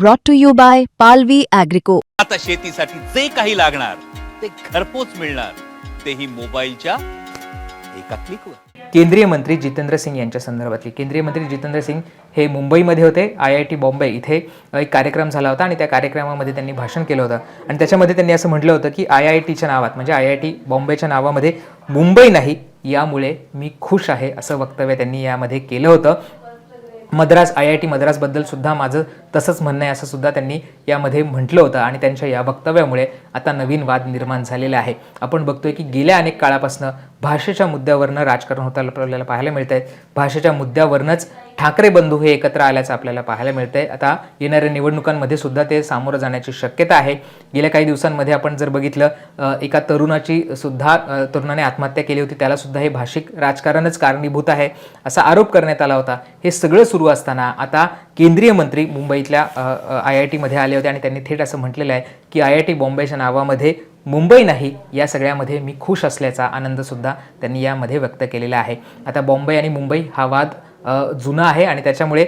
brought to you by Palvi Agrico. आता शेतीसाठी जे काही लागणार ते घरपोच मिळणार. तेही मोबाईलच्या एका क्लिकवर केंद्रीय मंत्री जितेंद्र सिंग यांच्या संदर्भातली. केंद्रीय मंत्री जितेंद्र सिंग हे मुंबईमध्ये होते आय आय टी बॉम्बे इथे एक कार्यक्रम झाला होता आणि त्या कार्यक्रमामध्ये त्यांनी भाषण केलं होतं. आणि त्याच्यामध्ये त्यांनी असं म्हटलं होतं की आय आय टीच्या नावात म्हणजे आय आय टी बॉम्बेच्या नावामध्ये मुंबई नाही यामुळे मी खुश आहे असं वक्तव्य त्यांनी यामध्ये केलं होतं. मद्रास आय आय टी मद्रासबद्दल सुद्धा माझं तसंच म्हणणं आहे असं सुद्धा त्यांनी यामध्ये म्हटलं होतं आणि त्यांच्या या वक्तव्यामुळे आता नवीन वाद निर्माण झालेला आहे. आपण बघतोय की गेल्या अनेक काळापासून भाषेच्या मुद्द्यावरनं राजकारण होताना आपल्याला पाहायला मिळत आहे भाषेच्या मुद्द्यावरनंच ठाकरे बंधू हे एकत्र आल्याचं आपल्याला पाहायला मिळतं आहे आता येणाऱ्या निवडणुकांमध्ये सुद्धा ते सामोरं जाण्याची शक्यता आहे. गेल्या काही दिवसांमध्ये आपण जर बघितलं एका तरुणाची सुद्धा तरुणाने आत्महत्या केली होती. त्याला सुद्धा हे भाषिक राजकारणच कारणीभूत आहे असा आरोप करण्यात आला होता. हे सगळं सुरू असताना आता केंद्रीय मंत्री मुंबईतल्या आय आय टीमध्ये आले होते आणि त्यांनी थेट असं म्हटलेलं आहे की आय आय टी बॉम्बेच्या नावामध्ये मुंबई नाही या सगळ्यामध्ये मी खुश असल्याचा आनंदसुद्धा त्यांनी यामध्ये व्यक्त केलेला आहे. आता बॉम्बे आणि मुंबई हा वाद जुना आहे आणि त्याच्यामुळे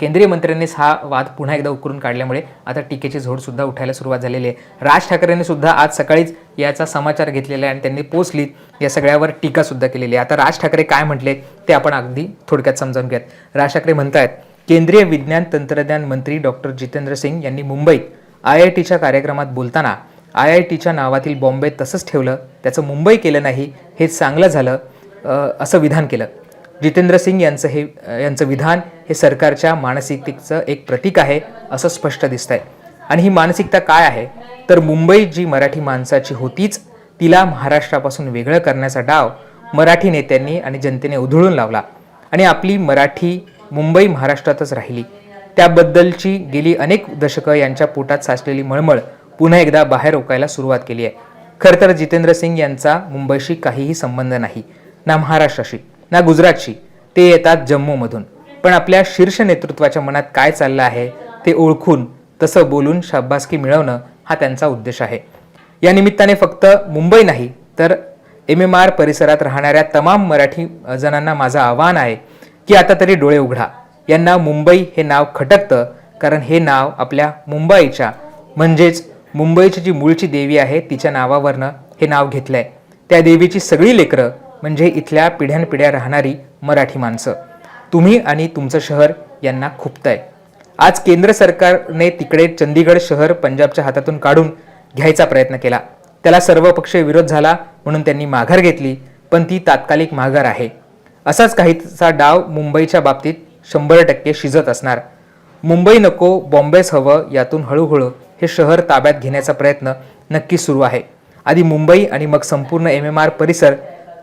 केंद्रीय मंत्र्यांनीच हा वाद पुन्हा एकदा उकरून काढल्यामुळे आता टीकेची झोडसुद्धा उठायला सुरुवात झालेली आहे. राज ठाकरेंनी सुद्धा आज सकाळीच याचा समाचार घेतलेला आहे आणि त्यांनी पोचली या सगळ्यावर टीकासुद्धा केलेली आहे. आता राज ठाकरे काय म्हटले ते आपण अगदी थोडक्यात समजावून घ्यात राज ठाकरे म्हणतायत केंद्रीय विज्ञान तंत्रज्ञान मंत्री डॉक्टर जितेंद्र सिंग यांनी मुंबईत आय आय टीच्या कार्यक्रमात बोलताना आय आय टीच्या नावातील बॉम्बे तसंच ठेवलं त्याचं मुंबई केलं नाही हे चांगलं झालं असं विधान केलं. जितेंद्र सिंग यांचं हे यांचं विधान हे सरकारच्या मानसिकतेचं एक प्रतीक आहे असं स्पष्ट दिसतंय. आणि ही मानसिकता काय आहे? तर मुंबई जी मराठी माणसाची होतीच तिला महाराष्ट्रापासून वेगळं करण्याचा डाव मराठी नेत्यांनी आणि जनतेने उधळून लावला. आणि आपली मराठी मुंबई महाराष्ट्रातच राहिली. त्याबद्दलची गेली अनेक दशकं यांच्या पोटात साचलेली मळमळ पुन्हा एकदा बाहेर ओकायला सुरुवात केली आहे. खरं तर जितेंद्र सिंग यांचा मुंबईशी काहीही संबंध नाही ना महाराष्ट्राशी. ना गुजरातशी ते येतात जम्मूमधून. पण आपल्या शीर्ष नेतृत्वाच्या मनात काय चाललं आहे ते ओळखून तसं बोलून शाब्बासकी मिळवणं हा त्यांचा उद्देश आहे. या निमित्ताने फक्त मुंबई नाही तर एम एम आर परिसरात राहणाऱ्या तमाम मराठी जणांना माझं आव्हान आहे की आता तरी डोळे उघडा. यांना मुंबई हे नाव खटकतं कारण हे नाव आपल्या मुंबईच्या म्हणजेच मुंबईची जी मूळची देवी आहे तिच्या नावावरनं हे नाव घेतलंय. त्या देवीची सगळी लेकरं म्हणजे इथल्या पिढ्यानपिढ्या राहणारी मराठी माणसं. तुम्ही आणि तुमचं शहर यांना खुपताय. आज केंद्र सरकारने तिकडे चंदीगड शहर पंजाबच्या हातातून काढून घ्यायचा प्रयत्न केला. त्याला सर्वपक्षीय विरोध झाला म्हणून त्यांनी माघार घेतली पण ती तात्कालिक माघार आहे. असाच काहीचा डाव मुंबईच्या बाबतीत शंभर टक्के शिजत असणार. मुंबई नको बॉम्बेच हवं यातून हळूहळू हे शहर ताब्यात घेण्याचा प्रयत्न नक्की सुरू आहे. आधी मुंबई आणि मग संपूर्ण एम एम आर परिसर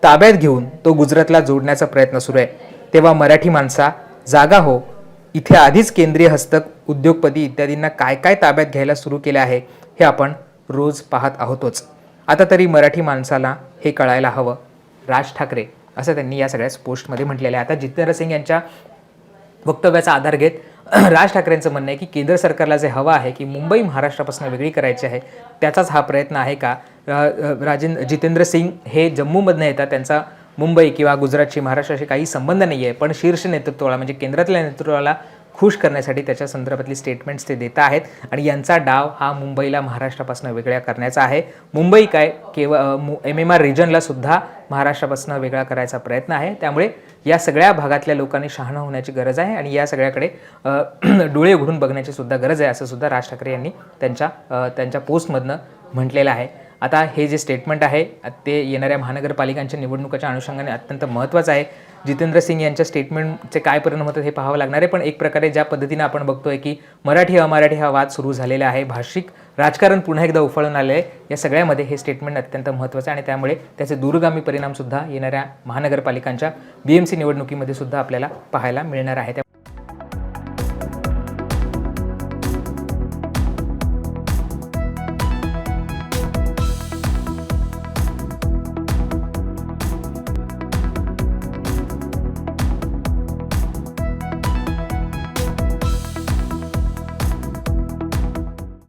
ताब्यात घेऊन तो गुजरातला जोडण्याचा प्रयत्न सुरू आहे. तेव्हा मराठी माणसा जागा हो इथे आधीच केंद्रीय हस्तक उद्योगपती इत्यादींना काय काय ताब्यात घ्यायला सुरू केले आहे हे आपण रोज पाहत आहोतच. आता तरी मराठी माणसाला हे कळायला हवं. राज ठाकरे असं त्यांनी या सगळ्याच पोस्टमध्ये म्हटलेलं आहे. आता जितेंद्र सिंग यांच्या वक्तव्याचा आधार घेत राज ठाकरेंचं म्हणणं आहे की केंद्र सरकारला जे हवं आहे की मुंबई महाराष्ट्रापासून वेगळी करायची आहे त्याचाच हा प्रयत्न आहे का? रा- राजेंद्र जितेंद्र सिंग हे जम्मूमधनं येतात त्यांचा मुंबई किंवा गुजरातशी महाराष्ट्राशी काही संबंध नाही आहे पण शीर्ष नेतृत्वाला म्हणजे केंद्रातल्या नेतृत्वाला खुश करण्यासाठी त्याच्या संदर्भातली स्टेटमेंट्स ते देत आहेत. आणि यांचा डाव हा मुंबईला महाराष्ट्रापासून वेगळ्या करण्याचा आहे. मुंबई काय केवळ एम एम आर रिजनला सुद्धा महाराष्ट्रापासून वेगळा करायचा प्रयत्न आहे. त्यामुळे या सगळ्या भागातल्या लोकांनी शहाणं होण्याची गरज आहे आणि या सगळ्याकडे डोळे उघडून बघण्याची सुद्धा गरज आहे असं सुद्धा राज ठाकरे यांनी त्यांच्या त्यांच्या पोस्टमधनं म्हटलेलं आहे. आता हे जे स्टेटमेंट आहे ते येणाऱ्या महानगरपालिकांच्या निवडणुकाच्या अनुषंगाने अत्यंत महत्त्वाचं आहे. जितेंद्र सिंग यांच्या स्टेटमेंटचे काय परिणाम होतात हे पाहावं लागणार आहे. पण एक प्रकारे ज्या पद्धतीने आपण बघतोय की मराठी अमराठी हा वाद सुरू झालेला आहे भाषिक राजकारण पुन्हा एकदा उफाळून आलं आहे या सगळ्यामध्ये हे स्टेटमेंट अत्यंत महत्त्वाचं आहे आणि त्यामुळे त्याचे दूरगामी परिणामसुद्धा येणाऱ्या महानगरपालिकांच्या बी एम सी निवडणुकीमध्ये सुद्धा आपल्याला पाहायला मिळणार आहे.